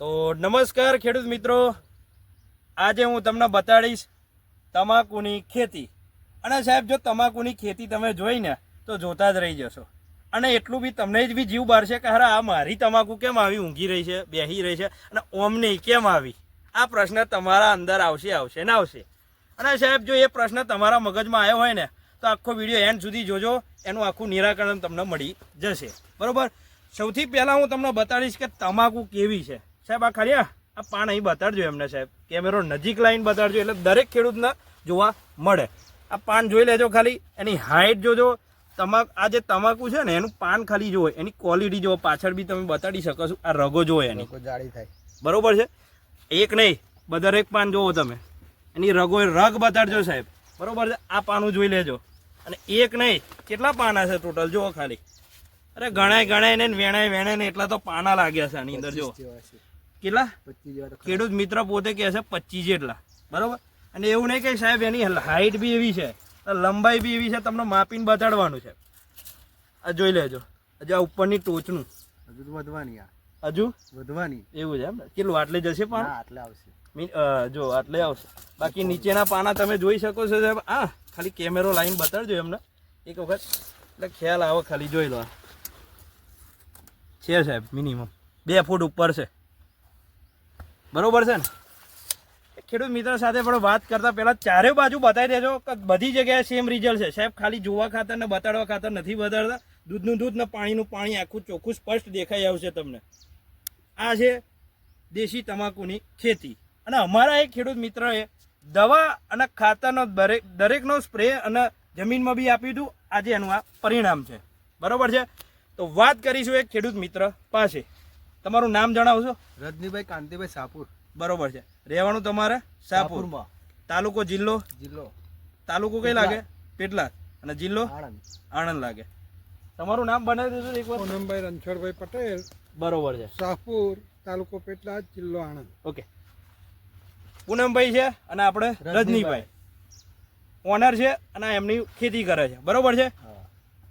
તો નમસ્કાર ખેડૂત મિત્રો. આજે હું તમને બતાડીશ તમાકુની ખેતી. અને સાહેબ, જો તમાકુની ખેતી તમે જોઈને તો જોતા જ રહી જશો. અને એટલું બી તમને જ બી જીવ બારશે કે હરા, આ મારી તમાકુ કેમ આવી ઊંઘી રહી છે, બેહી રહી છે, અને ઓમ નહીં, કેમ આવી? આ પ્રશ્ન તમારા અંદર આવશે આવશે ને આવશે. અને સાહેબ, જો એ પ્રશ્ન તમારા મગજમાં આવ્યો હોય ને, તો આખો વીડિયો એન્ડ સુધી જોજો, એનું આખું નિરાકરણ તમને મળી જશે. બરાબર? સૌથી પહેલાં હું તમને બતાડીશ કે તમાકુ કેવી છે. સાહેબ આ ખાલી આ પાન અહીં બતાડજો એમને સાહેબ. કેમેરો નજીક લાઈન બતાડજો એટલે દરેક ખેડૂતને જોવા મળે. આ પાન જોઈ લેજો ખાલી એની હાઇટ જોજો. તમાક આ જે તમાકુ છે ને એનું પાન ખાલી જુઓ એની ક્વોલિટી જોવો. પાછળ બી તમે બતાડી શકો છો આ રગો જુઓ એની. જાળી થાય. બરોબર છે? એક નહીં બધા એક પાન જોવો તમે. એની રગો રગ બતાડજો સાહેબ. બરોબર છે? આ પાનું જોઈ લેજો. અને એક નહીં કેટલા પાના છે ટોટલ જુઓ ખાલી. અરે ગણાય ગણાય ને વેણાય વેણાય ને એટલા તો પાના લાગ્યા છે આની અંદર જો જેવા. કેટલા? ખેડૂત મિત્ર પોતે કહે છે પચીસ જેટલા. બરાબર? અને એવું નહીં કે સાહેબ એની હાઈટ બી એવી છે લંબાઈ બી એવી છે તમને માપીને બતાડવાનું છે. આ જોઈ લેજો. હજુ આ ઉપરની ટોચનું. હજુ વધવાની આ. હજુ? વધવાની. એવું છે એમ કેટલું આટલે જશે પણ? આટલે આવશે. જો આટલે આવશે. બાકી નીચેના પાના તમે જોઈ શકો છો સાહેબ. આ ખાલી કેમેરો લાઈન બતાડજો એમને. એક વખત એટલે ખ્યાલ આવે ખાલી જોઈ લો. છે સાહેબ મિનિમમ બે ફૂટ ઉપર છે. બરોબર છે ને? ખેડૂત મિત્ર સાથે પણ વાત કરતા પહેલા ચારે બાજુ બતાવી દેજો કે બધી જગ્યાએ સેમ રિઝલ્ટ છે. સાહેબ, ખાલી જોવા ખાતર ને બતાડવા ખાતર નથી બતાડતા. દૂધનું દૂધ ને પાણીનું પાણી આખું ચોખ્ખું સ્પષ્ટ દેખાઈ આવશે તમને. આ છે દેશી તમાકુની ખેતી. અને અમારા એક ખેડૂત મિત્રએ દવા અને ખાતરનો દરેક, દરેકનો સ્પ્રે અને જમીનમાં બી આપ્યું હતું. આજે એનું આ પરિણામ છે. બરાબર છે? તો વાત કરીશું એક ખેડૂત મિત્ર પાસે. તમારું નામ જણાવશો? રજનીભાઈ કાંતિભાઈ સાપુર. બરોબર છે. રહેવાનું તમારે? શાહપુર સાપુરમાં. તાલુકો જિલ્લો? જિલ્લો. તાલુકો કઈ લાગે? પેટલાદ. અને જિલ્લો? આણંદ. આણંદ લાગે. તમારું નામ બનાવી દેજો એકવાર. પૂનમભાઈ રણછોડભાઈ પટેલ. બરોબર છે. શાહપુર તાલુકો પેટલાદ જિલ્લો આણંદ. ઓકે. પૂનમભાઈ છે અને આપણે રજનીભાઈ. ઓનર છે અને એમની ખેતી કરે છે. બરોબર છે?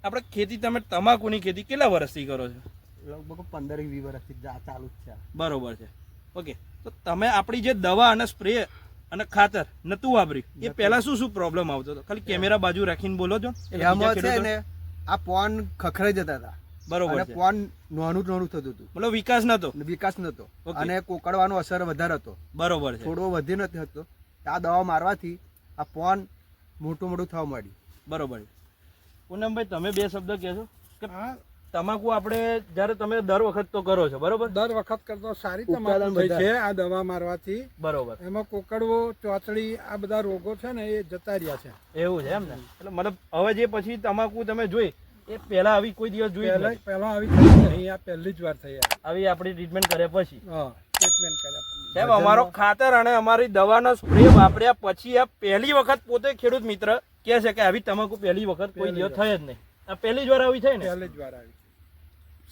આપણે ખેતી તમે તમાકુની ખેતી કેટલા વર્ષથી કરો છો? લગભગ પંદર વીસ વર્ષથી જા- ચાલુ જ છે. બરોબર છે. ઓકે તો તમે આપણી જે દવા અને સ્પ્રે અને ખાતર નતું વાપરી એ પહેલા શું શું પ્રોબ્લેમ આવતો હતો? ખાલી કેમેરા બાજુ રાખીને બોલો છો? એમાં છે ને આ પોન ખખરાઈ જતા હતા. બરોબર અને પોન નાનું નાનું થતું હતું. મતલબ વિકાસ નતો? અને વિકાસ નતો. અને કોકડવાનો અસર વધારે હતો. બરોબર છે. થોડો વધી નથી હતો. આ દવા મારવાથી આ પોન મોટું મોટું થવા માંડ્યું. બરોબર પૂનમભાઈ તમે બે શબ્દ કહેશો? કે તમાકુ આપણે જ્યારે તમે દર વખત તો કરો છો બરોબર? દર વખત કરતો સારી તમાકુ થઈ છે આ દવા મારવાથી. બરોબર. એમાં કોકડવો ચોચડી આ બધા રોગો છે ને એ જતા રહ્યા છે. એવું છે એમ ને? એટલે મતલબ હવે જે પછી તમાકુ તમે જોઈ એ પહેલા આવી કોઈ દિવસ જોઈ પહેલા પહેલા આવી નહીં આ પહેલી જ વાર થઈ આવી આપણી ટ્રીટમેન્ટ કર્યા પછી. હા ટ્રીટમેન્ટ કર્યા. સાહેબ અમારો ખાતર અને અમારી દવાનો સ્પ્રે વાપર્યા પછી આ પહેલી વખત પોતે ખેડૂત મિત્ર કહે છે કે આવી તમાકુ પહેલી વખત કોઈ દિવસ થઈ જ નહીં. આ પહેલી જ વાર આવી થઈ ને? પહેલી જ વાર આવી.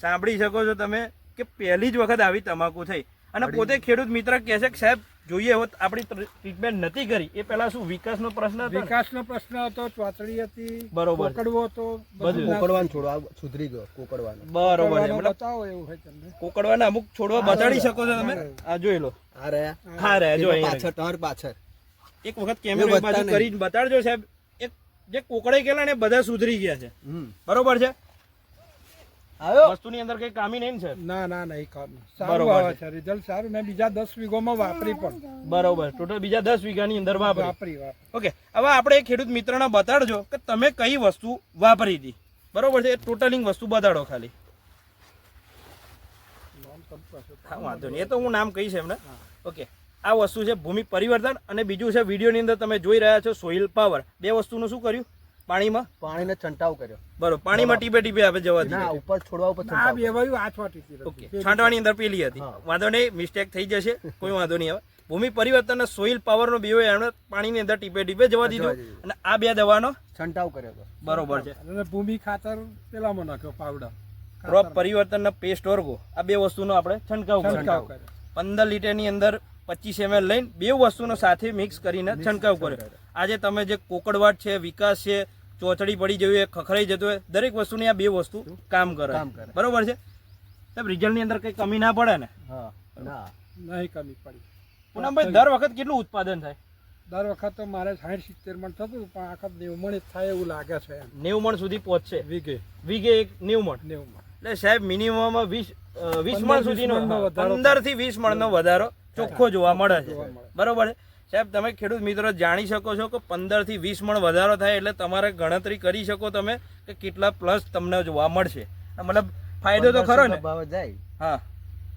સાંભળી શકો છો તમે કે પહેલી જ વખત આવી તમાકુ થઈ. અને પોતે ખેડૂત મિત્ર કહે છે કે સાહેબ જોઈએ હોત આપણી ટ્રીટમેન્ટ નથી કરી. એ પહેલા શું વિકાસનો પ્રશ્ન હતો વિકાસનો પ્રશ્ન હતો ચોચડી હતી બરોબર. છે. કોકડવો હતો બધું. કોકડવાનું છોડો સુધરી ગયો કોકડવાનો. બરોબર છે. મતલબ બતાવો એવું હોય તમને. કોકડવાના અમુક છોડવા બતાડી શકો છો તમે? આ જોઈ લો. આ રહ્યા. હા રહ્યા જો પાછળ ટર પાછળ. એક વખત કેમેરો બાજુ કરીને બતાડજો સાહેબ. એક જે કોકડે ગયેલા ને એ બધા સુધરી ગયા છે. બરોબર છે? વસ્તુની અંદર કઈ કામી નહીં છે ના ના નહીં કામ સારું આવે છે. છે રિઝલ્ટ સારું મેં બીજા દસ વીઘોમાં વાપરી પણ. બરોબર. ટોટલ બીજા દસ વીઘાની અંદર વાપરી. વાપરી ઓકે હવે આપણે ખેડૂત મિત્રને બતાડજો કે તમે કઈ વસ્તુ વાપરી હતી. બરોબર છે? એ ટોટલિંગ વસ્તુ બતાડો ખાલી. હા વાંધો નહીં. એ તો હું નામ કહીશ એમને. ઓકે આ વસ્તુ છે ભૂમિ પરિવર્તન અને બીજું છે વિડીયોની અંદર તમે જોઈ રહ્યા છો સોઇલ પાવર. બે વસ્તુનું શું કર્યું? પાણીમાં? પાણીને છંટાવ કર્યો. બરોબર પાણીમાં ટીપે ટીપે આપે જવા ના ઉપર છોડવા ઉપર આ છંટાવ બે વાયુ આઠવાટી હતી ઓકે. છાંટવાની અંદર પેલી હતી. વાંધો નહીં મિસ્ટેક થઈ જશે. કોઈ વાંધો નહીં આવે. ભૂમિ પરિવર્તન સોઇલ પાવરનો બેવો એમણે પાણીની અંદર ટીપે ટીપે જવા દીધો. અને આ બે દવાનો છંટાવ કર્યો હતો. બરોબર છે. અને ભૂમિ ખાતર પેલામાં નાખ્યો પાવડર. ક્રોપ પરિવર્તનના પેસ્ટ ઓર્ગો આ બે વસ્તુનો આપણે છંટકાવ છંટકાવ કર્યો. પંદર લીટરની અંદર પચીસ એમએલ લઈને બે વસ્તુનો સાથે મિક્સ કરીને છંટકાવ કર્યો. આજે તમે જે કોકડવાટ છે વિકાસ છે ચોચડી પડી જવી હોય ખખડાઈ જતું હોય. દરેક વસ્તુની આ બે વસ્તુ કામ કરે. બરોબર છે? સાહેબ રિઝલ્ટની અંદર કઈ કમી ના પડે ને? નહીં કમી પડી. પૂનમભાઈ દર વખત કેટલું ઉત્પાદન થાય? દર વખત તો મારે સાઠ સિત્તેર મણ થતું પણ આખા નેવું મણ જ થાય એવું લાગે છે નેવું મણ સુધી પહોંચશે? વીઘે. વીઘે એક નેવું મણ? નેવું મણ. એટલે સાહેબ મિનિમમ વીસ વીસ મણ સુધીનો પંદરથી વીસ મણનો વધારો ચોખ્ખો જોવા મળે છે. બરોબર છે? સાહેબ તમે ખેડૂત મિત્રો જાણી શકો છો કે પંદરથી વીસ મણ વધારો થાય એટલે તમારે ગણતરી કરી શકો તમે કે કેટલા પ્લસ તમને જોવા મળશે. મતલબ ફાયદો તો ખરો ને? ભાવ જાય. હા.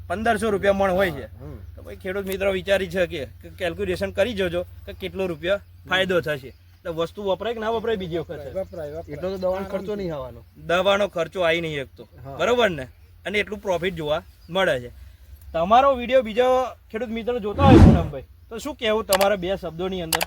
પંદરસો રૂપિયા મણ હોય છે. તો ભાઈ ખેડૂત મિત્રો વિચારી શકે કે કેલ્ક્યુલેશન કરી જોજો કે કેટલો રૂપિયા ફાયદો થશે. એટલે વસ્તુ વપરાય કે ના વપરાય બીજી વખત વપરાય વપરાય. એટલો તો દવાનો ખર્ચો નહીં આવવાનો. દવાનો ખર્ચો આવી નહીં શકતો હા. બરોબર ને? અને એટલું પ્રોફિટ જોવા મળે છે. તમારો વીડિયો બીજો ખેડૂત મિત્રો જોતા હોય પૂનમભાઈ તો શું કહેવું તમારા બે શબ્દોની અંદર?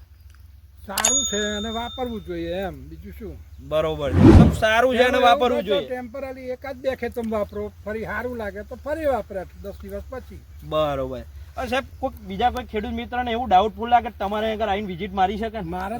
સારું છે અને વાપરવું જોઈએ એમ. બીજું શું? બરોબર છે. સારું છે અને વાપરવું જોઈએ. ટેમ્પરરી એકાદ બે ખેતમ વાપરો ફરી સારું લાગે તો ફરી વાપરે દસ દિવસ પછી. બરોબર. અને સાહેબ કોઈ બીજા કોઈ ખેડૂત મિત્રને એવું ડાઉટફુલ લાગે કે તમારે આગળ આવીને વિઝિટ મારી શકે? મારે.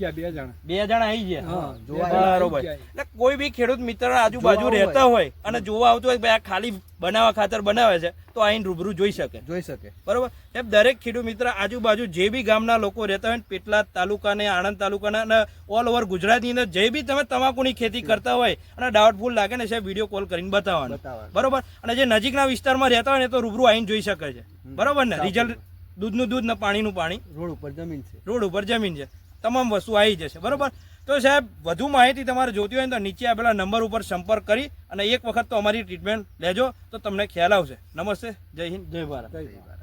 ગયા બે જણા. બે જણા આવી ગયા? બરોબર. એટલે કોઈ બી ખેડૂત મિત્ર આજુબાજુ રહેતા હોય અને જોવા આવતું હોય કે ભાઈ આ ખાલી બનાવવા ખાતર બનાવે છે તો આઈને રૂબરૂ જોઈ શકે. જોઈ શકે. બરોબર? સાહેબ દરેક ખેડૂત મિત્ર આજુબાજુ જે બી ગામના લોકો રહેતા હોય પેટલા તાલુકાને આણંદ તાલુકાના અને ઓલ ઓવર ગુજરાતની અંદર જે બી તમે તમાકુની ખેતી કરતા હોય અને ડાઉટફુલ લાગે ને સાહેબ વીડિયો કોલ કરીને બતાવવાનો. બતાવવાનું. બરોબર? અને જે નજીકના વિસ્તારમાં રહેતા હોય ને તો રૂબરૂ આઈને જોઈ શકે છે. બરોબર ને? રિઝલ્ટ દૂધનું દૂધ ને પાણીનું પાણી. રોડ ઉપર જમીન છે. રોડ ઉપર જમીન છે. તમામ વસ્તુ આવી જશે બરાબર? તો સાહેબ વધુ માહિતી તમારે જોતી હોય ને તો નીચે આપેલા નંબર ઉપર સંપર્ક કરી અને એક વખત તો અમારી ટ્રીટમેન્ટ લેજો તો તમને ખ્યાલ આવશે. નમસ્તે જય હિન્દ. જય ભારત. જય ભારત.